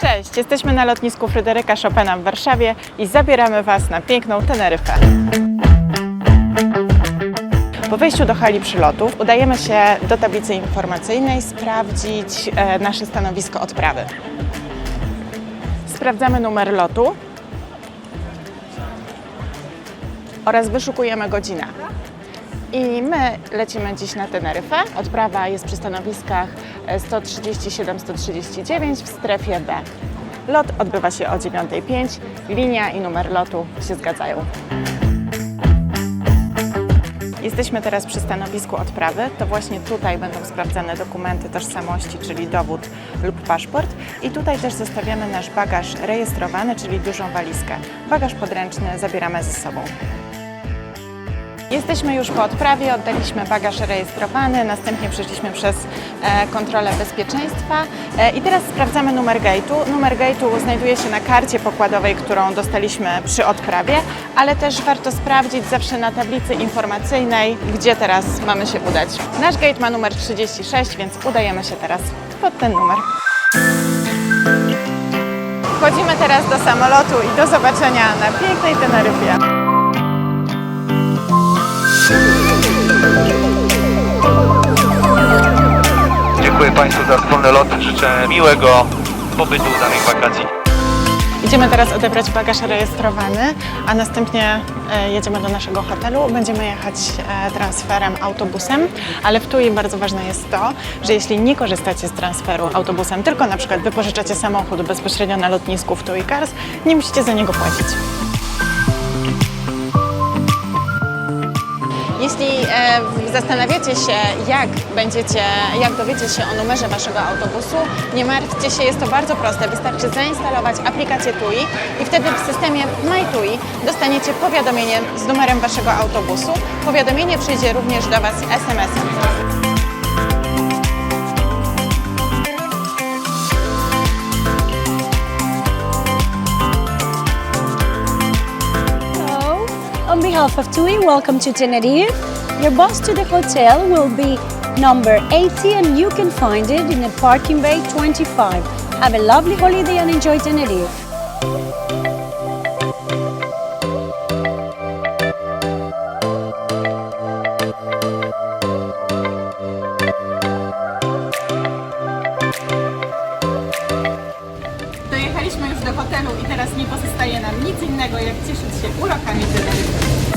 Cześć, jesteśmy na lotnisku Fryderyka Chopina w Warszawie i zabieramy Was na piękną Teneryfę. Po wejściu do hali przylotów udajemy się do tablicy informacyjnej sprawdzić e, nasze stanowisko odprawy. Sprawdzamy numer lotu oraz wyszukujemy godzinę. I my lecimy dziś na Teneryfę. Odprawa jest przy stanowiskach e, 137-139 w strefie B. Lot odbywa się o 9.05. Linia i numer lotu się zgadzają. Jesteśmy teraz przy stanowisku odprawy. To właśnie tutaj będą sprawdzane dokumenty tożsamości, czyli dowód lub paszport. I tutaj też zostawiamy nasz bagaż rejestrowany, czyli dużą walizkę. Bagaż podręczny zabieramy ze sobą. Jesteśmy już po odprawie, oddaliśmy bagaż rejestrowany, następnie przeszliśmy przez e, kontrolę bezpieczeństwa e, i teraz sprawdzamy numer gate'u. Numer gate'u znajduje się na karcie pokładowej, którą dostaliśmy przy odprawie, ale też warto sprawdzić zawsze na tablicy informacyjnej, gdzie teraz mamy się udać. Nasz gate ma numer 36, więc udajemy się teraz pod ten numer. Wchodzimy teraz do samolotu i do zobaczenia na pięknej Teneryfie. Dziękuję Państwu za wspólny lot. Życzę miłego pobytu danych wakacji. Idziemy teraz odebrać bagaż rejestrowany, a następnie e, jedziemy do naszego hotelu. Będziemy jechać e, transferem autobusem, ale w TUI bardzo ważne jest to, że jeśli nie korzystacie z transferu autobusem, tylko na przykład wypożyczacie samochód bezpośrednio na lotnisku w TUI Cars, nie musicie za niego płacić. Jeśli e, zastanawiacie się, jak będziecie, jak dowiecie się o numerze waszego autobusu, nie martwcie się, jest to bardzo proste. Wystarczy zainstalować aplikację TUI i wtedy w systemie MyTUI dostaniecie powiadomienie z numerem waszego autobusu. Powiadomienie przyjdzie również do was SMS-em. On of TUI, welcome to Tenerife. Your bus to the hotel will be number 80 and you can find it in the parking bay 25. Have a lovely holiday and enjoy Tenerife. Dojechaliśmy już do hotelu i teraz nie pozostaje nam nic innego, jak cieszyć się urokami Teneryfy.